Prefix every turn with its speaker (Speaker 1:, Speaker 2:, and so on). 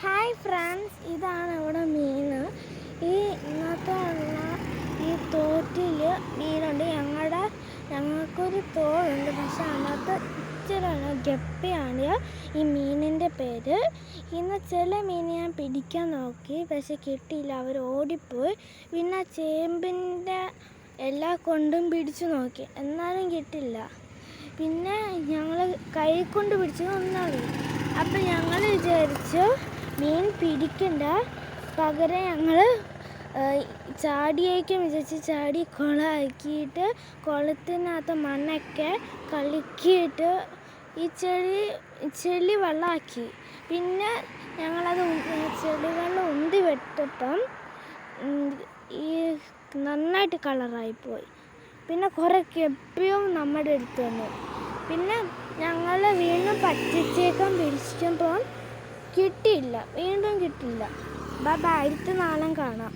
Speaker 1: Hi friends ഇതാണ് ഇവിടെ മീൻ. ഈ ഇന്നത്തെ ഉള്ള ഈ തോട്ടിൽ മീനുണ്ട്. ഞങ്ങളുടെ ഞങ്ങൾക്കൊരു തോടുണ്ട്. പക്ഷെ അതിനകത്ത് ഇച്ചിരി ഗപ്പിയാണ് ഈ മീനിന്റെ പേര്. ഇന്ന് ചില മീൻ ഞാൻ പിടിക്കാൻ നോക്കി. പക്ഷെ കിട്ടിയില്ല. അവർ ഓടിപ്പോയി. പിന്നെ ചേമ്പിന്റെ എല്ലാ കൊണ്ടും പിടിച്ചു നോക്കി. എന്നാലും കിട്ടില്ല. പിന്നെ ഞങ്ങൾ കൈ കൊണ്ട് പിടിച്ചത് ഒന്നാമത് അപ്പം ഞങ്ങൾ വിചാരിച്ചു മീൻ പിടിക്കണ്ട. പകരം ഞങ്ങൾ ചാടിയേക്കും വിചാരിച്ച് ചാടി കുളമാക്കിയിട്ട് കുളത്തിനകത്ത് മണ്ണൊക്കെ കളിക്കിയിട്ട് ഈ ചെളി ചെളി വെള്ളമാക്കി പിന്നെ ഞങ്ങളത് ചെളി വെള്ളം ഉന്തി വിട്ടപ്പം ഈ നന്നായിട്ട് കളറായിപ്പോയി പിന്നെ കുറേ കെപ്പിയും നമ്മുടെ അടുത്ത് വന്നു. പിന്നെ ഞങ്ങൾ വീണ്ടും പറ്റിച്ചേക്കാൻ പിടിച്ചപ്പോൾ കിട്ടിയില്ല. വീണ്ടും കിട്ടിയില്ല. ബൈ അടുത്ത നാളെ കാണാം.